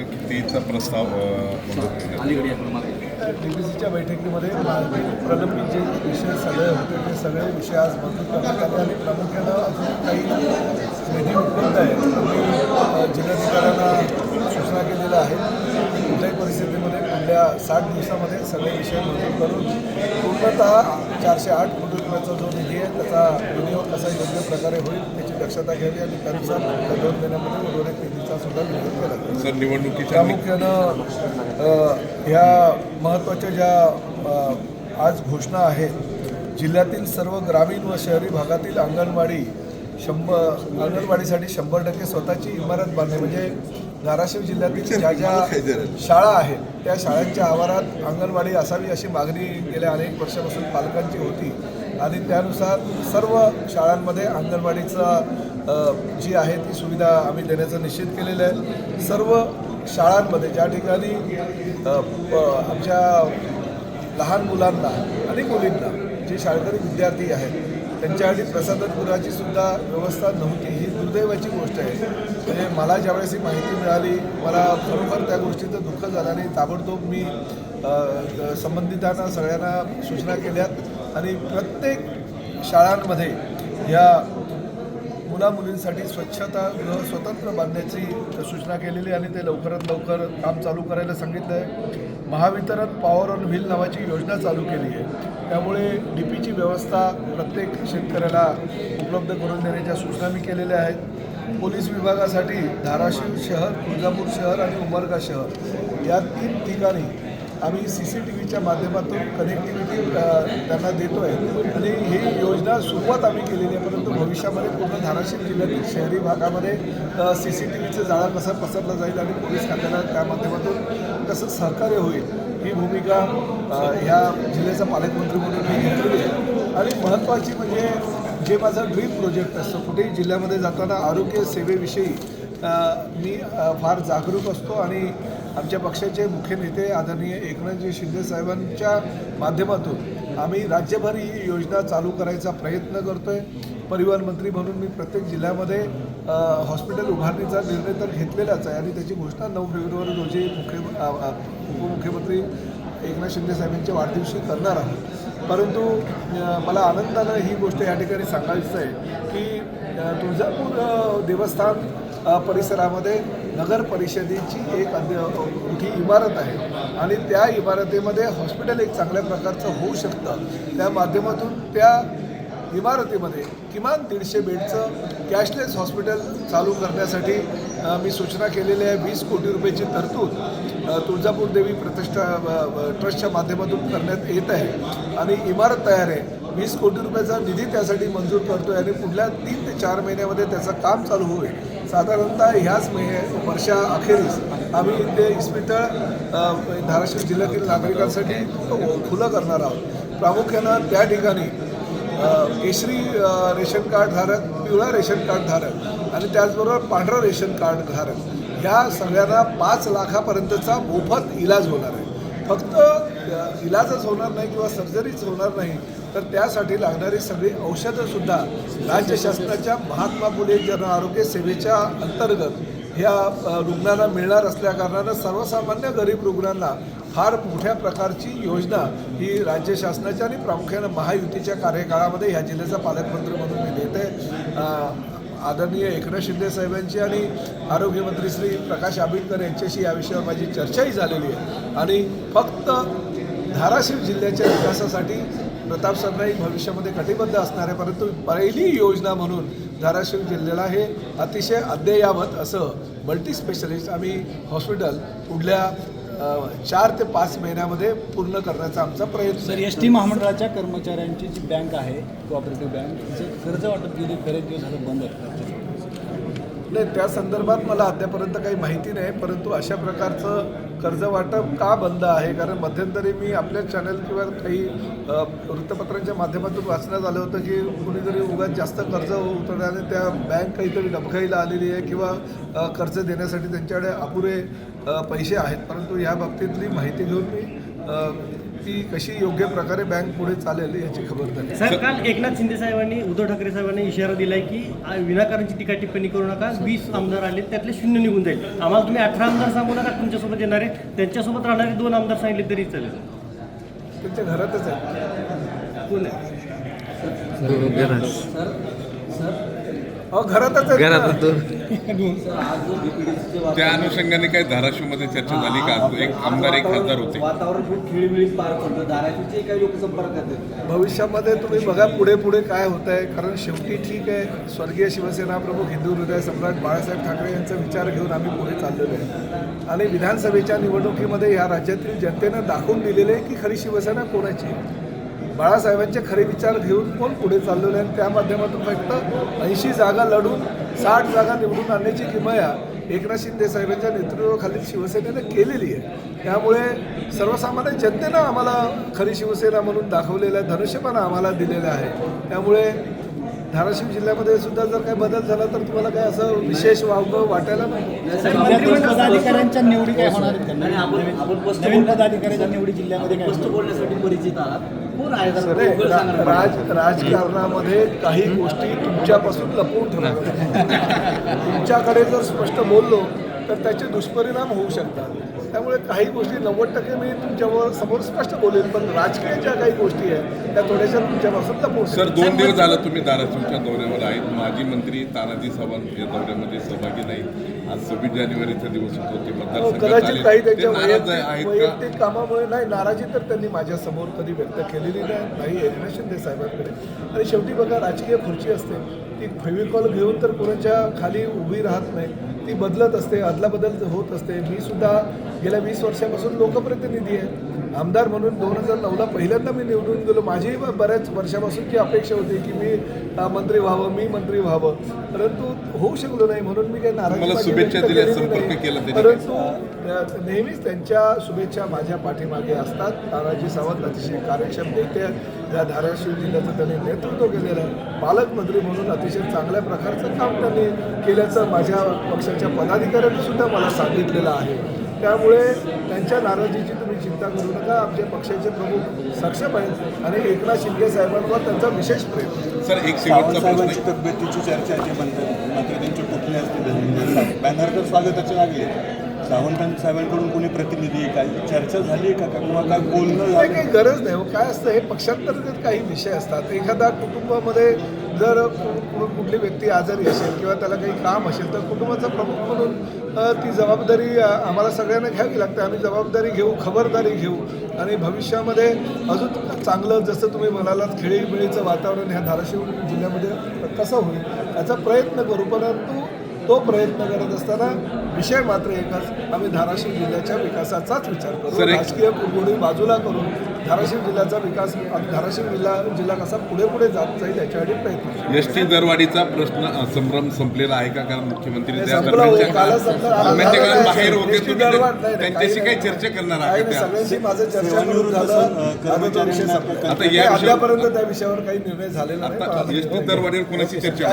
कितीचा प्रस्ताव अ, मंजूर केला? अलीकडे या मागे. डीबीसीच्या बैठकीमध्ये प्रलंबित जे विषय सगळे होते ते सगळे विषय आज मंजूर करण्यात आले आणि प्रामुख्यानं अजून काही निधी उपलब्ध आहे जिल्हाधिकाऱ्यांना सूचना केलेल्या आहेत. कुठल्याही परिस्थितीमध्ये पुढल्या साठ दिवसामध्ये सगळे विषय मंजूर करून पूर्णतः चारशे आठ कोटी रुपयाचा जो निधी आहे त्याचा विनियोग कसा योग्य प्रकारे होईल दक्षता घ्यावी आणि त्यानुसार पुढल्या दोन महिन्यामध्ये उर्वरित निधीचा सुद्धा विनियोग केला. सर निवडणुकीच्या प्रामुख्यानं ह्या महत्त्वाच्या ज्या आज घोषणा आहेत जिल्ह्यातील सर्व ग्रामीण व शहरी भागातील अंगणवाडी शंभर अंगणवाडीसाठी शंभर टक्के स्वतःची इमारत बांधणे म्हणजे धाराशिव जिल्ह्यातील ज्या ज्या शाळा आहेत त्या शाळांच्या आवारात अंगणवाडी असावी अशी मागणी गेल्या अनेक वर्षापासून पालकांची होती. आणि त्यानुसार सर्व शाळांमध्ये अंगणवाडीचा जी आहे ती सुविधा आम्ही देण्याचं निश्चित केलेलं आहे. सर्व शाळांमध्ये ज्या ठिकाणी आमच्या लहान मुलांना आणि मुलींना जे शाळकरी विद्यार्थी आहेत त्यांच्यासाठी प्रसादनपुराची सुद्धा व्यवस्था नव्हती. ही दुर्दैवाची गोष्ट आहे. म्हणजे मला ज्यावेळेस ही माहिती मिळाली मला खरोखर त्या गोष्टीचं दुःख झालं आणि ताबडतोब मी संबंधितांना सगळ्यांना सूचना केल्यात. आणि प्रत्येक शाळांमध्ये या मुला मुलींसाठी स्वच्छता गृह स्वतंत्र बांधण्याची सूचना केलेली आणि ते लवकरात लवकर काम चालू करायला सांगितलं आहे महावितरण पॉवर ऑन व्हील नावाची योजना चालू केली आहे. त्यामुळे डी पीची व्यवस्था प्रत्येक शेतकऱ्याला उपलब्ध करून देण्याच्या सूचना मी केलेल्या आहेत. पोलीस विभागासाठी धाराशिव शहर तुळजापूर शहर आणि उमरगा शहर या तीन ठिकाणी आम्ही सी सी टी व्हीच्या माध्यमातून कनेक्टिव्हिटी त्यांना देतो आहे आणि ही योजना सुरुवात आम्ही केलेली आहे परंतु भविष्यामध्ये पूर्ण धाराशिव जिल्ह्यातील शहरी भागामध्ये सी सी टी व्हीचं जाळं कसं पसरलं जाईल आणि पोलीस खात्याला त्या माध्यमातून कसं सहकार्य होईल ही भूमिका ह्या जिल्ह्याचा पालकमंत्री म्हणून मी घेतलेली आहे. आणि महत्त्वाची म्हणजे जे माझं ड्रीम प्रोजेक्ट असतं कुठेही जिल्ह्यामध्ये जाताना आरोग्य सेवेविषयी मी फार जागरूक असतो आणि आमच्या पक्षाचे मुख्य नेते आदरणीय एकनाथजी शिंदे साहेबांच्या माध्यमातून आम्ही राज्यभर ही योजना चालू करायचा प्रयत्न करतो आहे परिवहन मंत्री म्हणून मी प्रत्येक जिल्ह्यामध्ये हॉस्पिटल उभारणीचा निर्णय तर घेतलेलाच आहे आणि त्याची घोषणा नऊ फेब्रुवारी रोजी मुख्य उपमुख्यमंत्री एकनाथ शिंदे साहेबांच्या वाढदिवशी करणार आहोत. परंतु मला आनंदानं ही गोष्ट या ठिकाणी सांगायचं आहे की तुळजापूर देवस्थान परिसरामध्ये नगर परिषदेची एक अद्य मोठी इमारत आहे. आणि त्या इमारतीमध्ये हॉस्पिटल एक चांगल्या प्रकारचं होऊ शकतं. त्या माध्यमातून त्या इमारतीमध्ये किमान दीडशे बेडचं कॅशलेस हॉस्पिटल चालू करण्यासाठी मी सूचना केलेली आहे. वीस कोटी रुपयाची तरतूद तुळजापूर देवी प्रतिष्ठा ट्रस्टच्या माध्यमातून करण्यात येत आहे. आणि इमारत तयार आहे. वीस कोटी रुपयाचा निधी त्यासाठी मंजूर करतो आहे आणि पुढल्या तीन ते चार महिन्यामध्ये त्याचं काम चालू होईल. साधारणतः ह्याच महिने वर्षा अखेरीस आम्ही ते इस्पितळ धाराशिव जिल्ह्यातील नागरिकांसाठी खुलं करणार आहोत. प्रामुख्यानं त्या ठिकाणी केशरी रेशन कार्ड धारक पिवळा रेशन कार्ड धारक आणि त्याचबरोबर पांढरं रेशन कार्ड धारक ह्या सगळ्यांना पाच लाखापर्यंतचा मोफत इलाज होणार आहे. फक्त इलाजच होणार नाही किंवा सर्जरीच होणार नाही तर त्यासाठी लागणारी सगळी औषधंसुद्धा राज्य शासनाच्या महात्मा फुले जन आरोग्य सेवेच्या अंतर्गत ह्या रुग्णांना मिळणार असल्याकारणानं सर्वसामान्य गरीब रुग्णांना फार मोठ्या प्रकारची योजना ही राज्य शासनाच्या आणि प्रामुख्यानं महायुतीच्या कार्यकाळामध्ये ह्या जिल्ह्याचा पालकमंत्री म्हणून मी देते. आदरणीय एकनाथ शिंदे साहेबांची आणि आरोग्यमंत्री श्री प्रकाश आंबेडकर यांच्याशी या विषयावर माझी चर्चाही झालेली आहे. आणि फक्त धाराशिव जिल्ह्याच्या विकासासाठी प्रताप सरनाईक भविष्यामध्ये कटिबद्ध असणार आहे परंतु पहिली योजना म्हणून धाराशिव जिल्ह्याला हे अतिशय अद्ययावत असं मल्टी स्पेशलिस्ट आम्ही हॉस्पिटल पुढल्या चार ते पाच महिन्यामध्ये पूर्ण करण्याचा आमचा प्रयत्न सर. एस टी महामंडळाच्या कर्मचाऱ्यांची जी बँक आहे कोऑपरेटिव्ह बँक तिचं कर्ज वाटप गेली बरेच दिवस झालं बंद आहे नाही त्या संदर्भात मला अद्यापर्यंत काही माहिती नाही परंतु अशा प्रकारचं कर्ज वाटप का बंद आहे? कारण मध्यंतरी मी आपल्या चॅनल किंवा काही वृत्तपत्रांच्या माध्यमातून वाचण्यात आलं होतं की कुणीतरी उगाच जास्त कर्ज उतरल्याने त्या बँक काहीतरी डबघाईला आलेली आहे किंवा कर्ज देण्यासाठी त्यांच्याकडे अपुरे पैसे आहेत. परंतु या बाबतीतली माहिती घेऊन मी ती कशी योग्य प्रकारे बँक पुढे चालेल याची खबरदारी साहेब काल एकनाथ शिंदे साहेबांनी उद्धव ठाकरे साहेबांनी इशारा दिलाय की विनाकारणची टीका टिप्पणी करू नका वीस आमदार आले त्यातले शून्य निघून जाईल. आम्हाला तुम्ही अठरा आमदार सांगू नका तुमच्यासोबत येणारे त्यांच्यासोबत राहणारे दोन आमदार सांगितले तरी चालेल. त्यांच्या घरातच आहे. कोण आहे? अहो घरातच आहे. त्या अनुषंगाने काही धाराशिवमध्ये चर्चा झाली का? एक आमदार एक खासदार होते. वातावरण खूप खिळीमिळीत पार पडतं धाराशिवचे काही लोक संपर्कात आहेत भविष्यामध्ये तुम्ही बघा पुढे पुढे काय होत आहे कारण शेवटी ठीक आहे स्वर्गीय शिवसेना प्रमुख हिंदू हृदय सम्राट बाळासाहेब ठाकरे यांचा विचार घेऊन आम्ही पुढे चाललेलो आहे. आणि विधानसभेच्या निवडणुकीमध्ये या राज्यातील जनतेनं दाखवून दिलेले आहे की खरी शिवसेना कोणाची आहे? बाळासाहेबांचे खरे विचार घेऊन कोण पुढे चाललेलं आहे आणि त्या माध्यमातून फक्त ऐंशी जागा लढून साठ जागा निवडून आणण्याची किमया एकनाथ शिंदे साहेबांच्या नेतृत्वाखाली शिवसेनेनं केलेली आहे. त्यामुळे सर्वसामान्य जनतेनं आम्हाला खरी शिवसेना म्हणून दाखवलेलं आहे धनुष्यपणा आम्हाला दिलेलं आहे. त्यामुळे धाराशिव जिल्ह्यामध्ये सुद्धा जर काही बदल झाला तर तुम्हाला काय असं विशेष वावगं वाटायला नाही पदाधिकाऱ्यांच्या निवडी काय होणार. पदाधिकाऱ्यांच्या निवडी जिल्ह्यामध्ये? बोलण्यासाठी परिचित आहात. राज राजकारणामध्ये काही गोष्टी तुमच्यापासून लपवून ठेवतात तुमच्याकडे जर स्पष्ट बोललो तर त्याचे दुष्परिणाम होऊ शकतात त्यामुळे काही गोष्टी नव्वद टक्के मी तुमच्यावर समोर स्पष्ट बोलेन पण राजकीय ज्या काही गोष्टी आहेत त्या थोड्याशा तुमच्यापासून लपवून सर दोन दिवस झालं तुम्ही धाराशिवच्या दौऱ्यावर आहेत. माजी मंत्री तानाजी सावंत या दौऱ्यामध्ये सहभागी नाहीत. आज सव्वीस जानेवारीचा दिवस होतो ते हो, कदाचित काही त्यांच्या वैयक्तिक कामामुळे नाही नाराजी तर त्यांनी माझ्यासमोर कधी व्यक्त केलेली नाही. नाही एकनाथ शिंदे साहेबांकडे. आणि शेवटी बघा राजकीय खुर्ची असते. ती फेविकॉल घेऊन तर कोणाच्या खाली उभी राहत नाही. ती बदलत असते अदलाबदल होत असते. मी सुद्धा गेल्या वीस वर्षापासून लोकप्रतिनिधी आहे. आमदार म्हणून दोन हजार नऊला पहिल्यांदा मी निवडून गेलो. माझी बऱ्याच वर्षापासूनची अपेक्षा होती की मी मंत्री व्हावं मी मंत्री व्हावं. परंतु होऊ शकलो नाही. म्हणून मी काही नाराजी. परंतु नेहमीच त्यांच्या शुभेच्छा माझ्या पाठीमागे असतात. तानाजी सावंत अतिशय कार्यक्षम नेते आहेत. या धाराशिव जिल्ह्याचं त्यांनी नेतृत्व केलेलं आहे पालकमंत्री म्हणून अतिशय चांगल्या प्रकारचं काम त्यांनी केल्याचं माझ्या पक्षाच्या पदाधिकाऱ्यांनी सुद्धा मला सांगितलेलं आहे. त्यामुळे त्यांच्या नाराजीची तुम्ही चिंता करू नका आमच्या पक्षाचे प्रमुख सक्षम आहेत आणि एकनाथ शिंदे साहेबांवर त्यांचा विशेष प्रेम आहे. सर एक साहेबांची तब्येतीची चर्चा आहे ते म्हणतात मात्र त्यांचे कुठले असते बॅनर तर स्वागताचे लागले. सावंत साहेबांकडून कोणी प्रतिनिधी आहे? काय चर्चा झाली का? किंवा काय बोलणं नाही झालं काही गरज नाही हो. काय असतं हे पक्षांतर्गत काही विषय असतात एखादा कुटुंबामध्ये जर कुठली व्यक्ती आजारी असेल किंवा त्याला काही काम असेल तर कुटुंबाचा प्रमुख म्हणून ती जबाबदारी आम्हाला सगळ्यांना घ्यावी लागते आम्ही जबाबदारी घेऊ खबरदारी घेऊ आणि भविष्यामध्ये अजून चांगलं जसं तुम्ही म्हणालात खेळीमेळीचं वातावरण ह्या धाराशिव जिल्ह्यामध्ये कसं होईल याचा प्रयत्न करू परंतु तो प्रयत्न करत असताना विषय मात्र एकच. आम्ही धाराशिव जिल्ह्याच्या विकासाचाच विचार करू. राजकीय कुरबुडी बाजूला करून धाराशिव जिल्ह्याचा विकास आणि धाराशिव जिल्हा जिल्हा कसा पुढे पुढे जात जाईल याच्यासाठी प्रयत्न करू. एस टी दरवाढीचा प्रश्न संभ्रम संपलेला आहे का? कारण मुख्यमंत्री? बाहेर होते एसटी त्यांच्याशी काही चर्चा करणार का सगळ्यांशी माझं चर्चा करून झालं. आता तो विषय कर्मचाऱ्यांना संपला. आता या काही विषयावर- अद्यापर्यंत त्या विषयावर काही निर्णय झालेला नाही आता पण एस टी दरवाढीवर कोणाची चर्चा